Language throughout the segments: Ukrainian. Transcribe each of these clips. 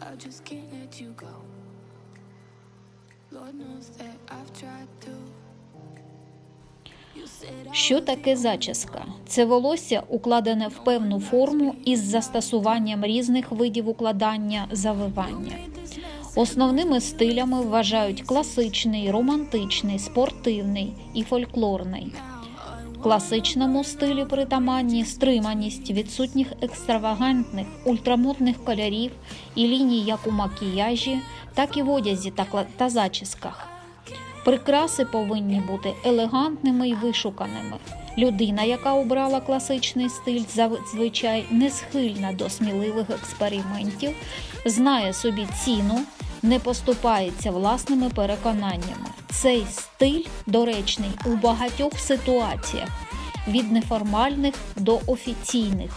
I just can't let you go. Lord knows that I've tried to. You said I Що таке зачіска? Це волосся укладене в певну форму із застосуванням різних видів укладання завивання. Основними стилями вважають класичний, романтичний, спортивний і фольклорний. Класичному стилі притаманні стриманість відсутніх екстравагантних ультрамодних кольорів і ліній як у макіяжі, так і в одязі та зачісках. Прикраси повинні бути елегантними і вишуканими. Людина, яка обрала класичний стиль, зазвичай не схильна до сміливих експериментів, знає собі ціну, не поступається власними переконаннями. Цей стиль доречний у багатьох ситуаціях від неформальних до офіційних.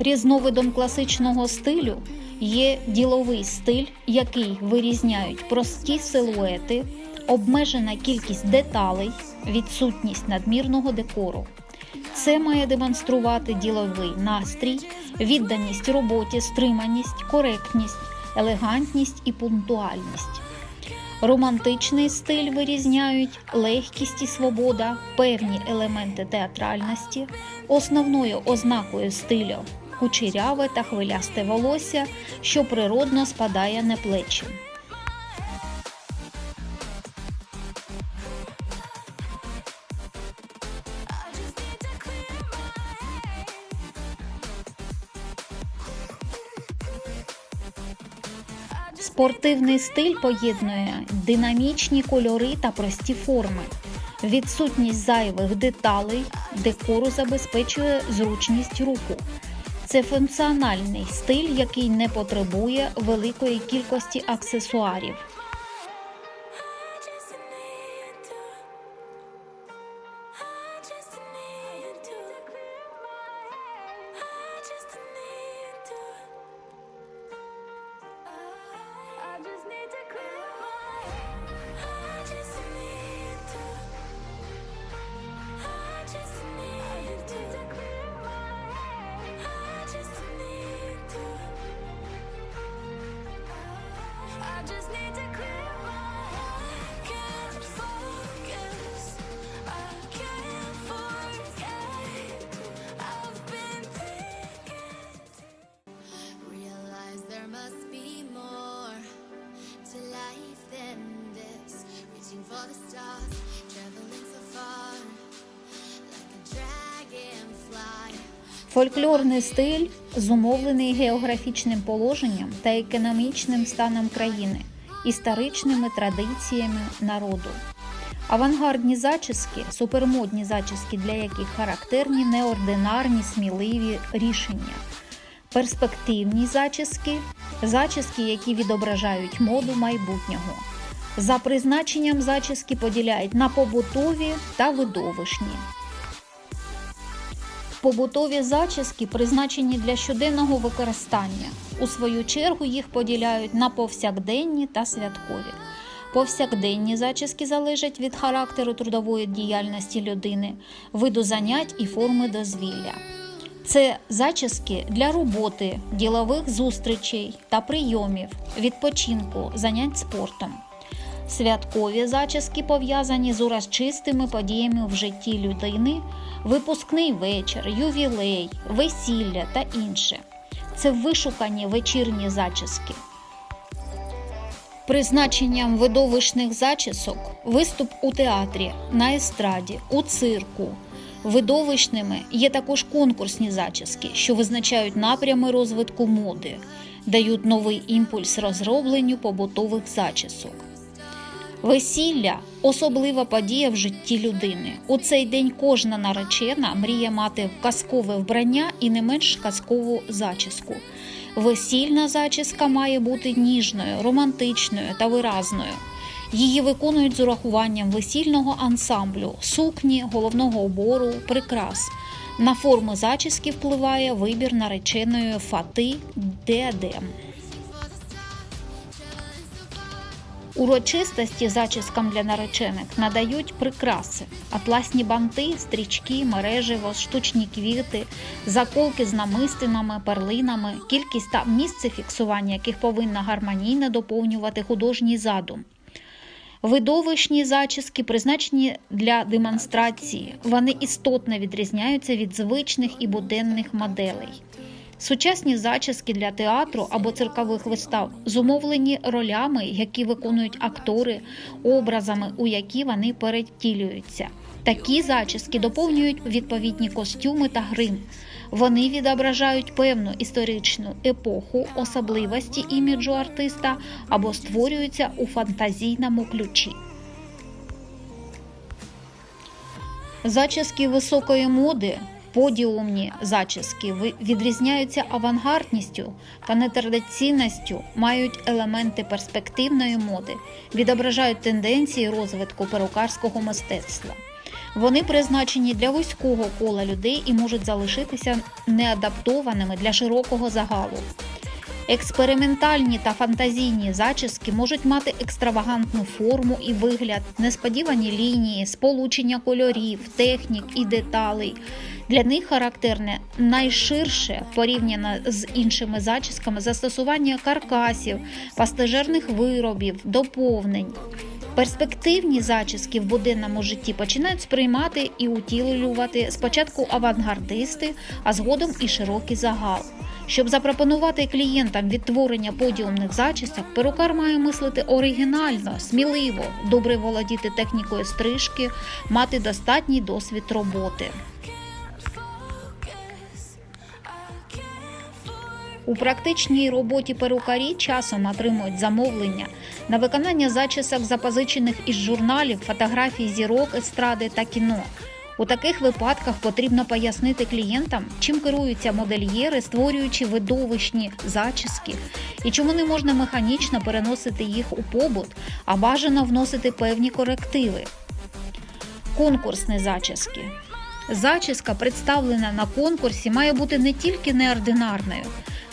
Різновидом класичного стилю є діловий стиль, який вирізняють прості силуети, обмежена кількість деталей, відсутність надмірного декору. Це має демонструвати діловий настрій, відданість роботі, стриманість, коректність, елегантність і пунктуальність. Романтичний стиль вирізняють легкість і свобода, певні елементи театральності, основною ознакою стилю кучеряве та хвилясте волосся, що природно спадає на плечі. Спортивний стиль поєднує динамічні кольори та прості форми. Відсутність зайвих деталей декору забезпечує зручність руху. Це функціональний стиль, який не потребує великої кількості аксесуарів. Фольклорний стиль зумовлений географічним положенням та економічним станом країни, історичними традиціями народу. Авангардні зачіски, супермодні зачіски, для яких характерні неординарні сміливі рішення. Перспективні зачіски зачіски, які відображають моду майбутнього. За призначенням зачіски поділяють на побутові та видовищні. Побутові зачіски призначені для щоденного використання. У свою чергу їх поділяють на повсякденні та святкові. Повсякденні зачіски залежать від характеру трудової діяльності людини, виду занять і форми дозвілля. Це зачіски для роботи, ділових зустрічей та прийомів, відпочинку, занять спортом. Святкові зачіски пов'язані з урочистими подіями в житті людини, випускний вечір, ювілей, весілля та інше. Це вишукані вечірні зачіски. Призначенням видовищних зачісок виступ у театрі, на естраді, у цирку. Видовищними є також конкурсні зачіски, що визначають напрями розвитку моди, дають новий імпульс розробленню побутових зачісок. Весілля особлива подія в житті людини. У цей день кожна наречена мріє мати казкове вбрання і не менш казкову зачіску. Весільна зачіска має бути ніжною, романтичною та виразною. Її виконують з урахуванням весільного ансамблю, сукні, головного убору, прикрас. На форму зачіски впливає вибір нареченої фати діадем. Урочистості зачіскам для наречених надають прикраси, атласні банти, стрічки, мереживо, штучні квіти, заколки з намистинами, перлинами, кількість та місце фіксування яких повинна гармонійно доповнювати художній задум. Видовищні зачіски призначені для демонстрації. Вони істотно відрізняються від звичних і буденних моделей. Сучасні зачіски для театру або циркових вистав зумовлені ролями, які виконують актори, образами, у які вони перетілюються. Такі зачіски доповнюють відповідні костюми та грим. Вони відображають певну історичну епоху, особливості іміджу артиста або створюються у фантазійному ключі. Зачіски високої моди, подіумні зачіски відрізняються авангардністю та нетрадиційністю, мають елементи перспективної моди, відображають тенденції розвитку перукарського мистецтва. Вони призначені для вузького кола людей і можуть залишитися неадаптованими для широкого загалу. Експериментальні та фантазійні зачіски можуть мати екстравагантну форму і вигляд, несподівані лінії, сполучення кольорів, технік і деталей. Для них характерне найширше порівняно з іншими зачісками застосування каркасів, пастежерних виробів, доповнень. Перспективні зачіски в буденному житті починають сприймати і утілювати спочатку авангардисти, а згодом і широкий загал. Щоб запропонувати клієнтам відтворення подіумних зачісок, перукар має мислити оригінально, сміливо, добре володіти технікою стрижки, мати достатній досвід роботи. У практичній роботі перукарі часом отримують замовлення на виконання зачісок, запозичених із журналів, фотографій зірок естради та кіно. У таких випадках потрібно пояснити клієнтам, чим керуються модельєри, створюючи видовищні зачіски, і чому не можна механічно переносити їх у побут, а бажано вносити певні корективи. Конкурсні зачіски. Зачіска, представлена на конкурсі, має бути не тільки неординарною,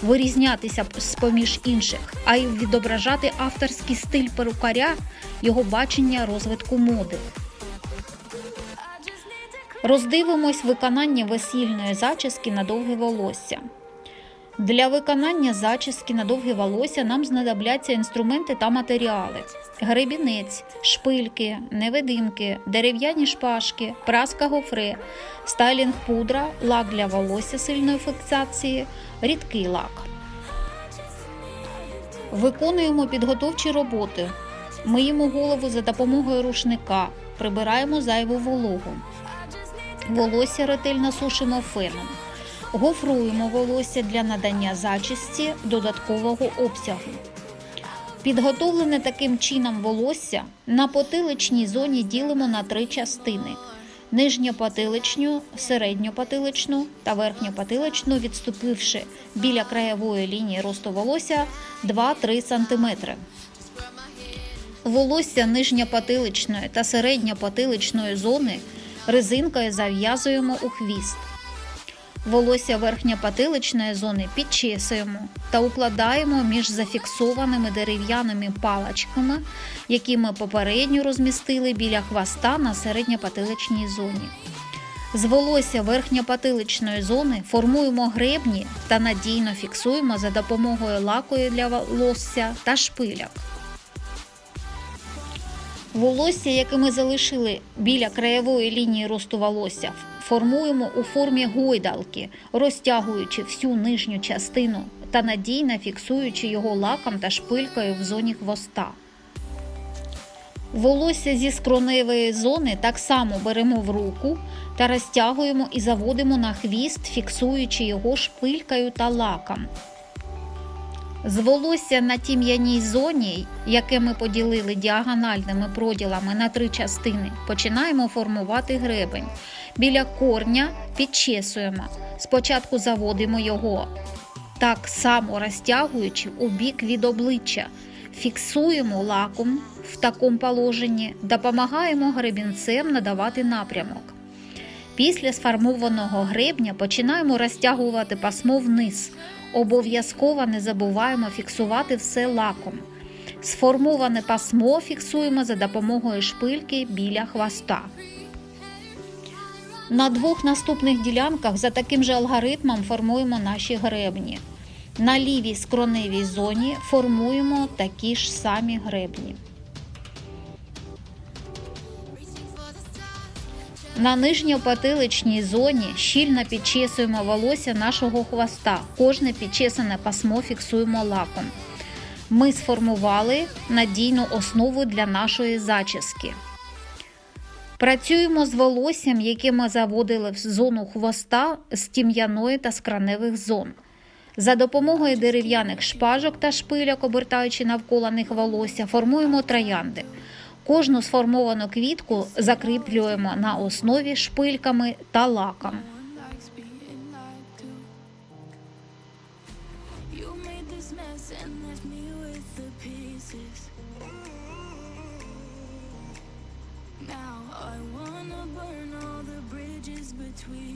вирізнятися з поміж інших, а й відображати авторський стиль перукаря, його бачення розвитку моди. Роздивимось виконання весільної зачіски на довге волосся. Для виконання зачіски на довге волосся нам знадобляться інструменти та матеріали: гребінець, шпильки, невидимки, дерев'яні шпажки, праска гофре, стайлінг пудра, лак для волосся сильної фіксації, рідкий лак. Виконуємо підготовчі роботи. Миємо голову за допомогою рушника, прибираємо зайву вологу. Волосся ретельно сушимо феном. Гофруємо волосся для надання зачісті додаткового обсягу. Підготовлене таким чином волосся на потиличній зоні ділимо на три частини: нижньопотиличну, середньопотиличну та верхньопотиличну, відступивши біля краєвої лінії росту волосся 2-3 см. Волосся нижньопотиличної та середньопотиличної зони резинкою зав'язуємо у хвіст. Волосся верхньопотиличної зони підчесуємо та укладаємо між зафіксованими дерев'яними паличками, які ми попередньо розмістили біля хвоста на середньопотиличній зоні. З волосся верхньопотиличної зони формуємо гребні та надійно фіксуємо за допомогою лакою для волосся та шпиляк. Волосся, яке ми залишили біля краєвої лінії росту волосся, формуємо у формі гойдалки, розтягуючи всю нижню частину та надійно фіксуючи його лаком та шпилькою в зоні хвоста. Волосся зі скроневої зони так само беремо в руку та розтягуємо і заводимо на хвіст, фіксуючи його шпилькою та лаком. З волосся на тім'яній зоні, яке ми поділили діагональними проділами на три частини, починаємо формувати гребень. Біля корня підчесуємо. Спочатку заводимо його, так само розтягуючи у бік від обличчя. Фіксуємо лаком в такому положенні, допомагаємо гребінцем надавати напрямок. Після сформованого гребня починаємо розтягувати пасмо вниз. Обов'язково не забуваємо фіксувати все лаком. Сформоване пасмо фіксуємо за допомогою шпильки біля хвоста. На двох наступних ділянках за таким же алгоритмом формуємо наші гребні. На лівій скроневій зоні формуємо такі ж самі гребні. На нижньопотиличній зоні щільно підчесуємо волосся нашого хвоста. Кожне підчесане пасмо фіксуємо лаком. Ми сформували надійну основу для нашої зачіски. Працюємо з волоссям, яке ми заводили в зону хвоста з тім'яної та скраневих зон. За допомогою дерев'яних шпажок та шпильок, обертаючи навколо них волосся, формуємо троянди. Кожну сформовану квітку закріплюємо на основі шпильками та лаком. Now I wanna burn all the bridges between.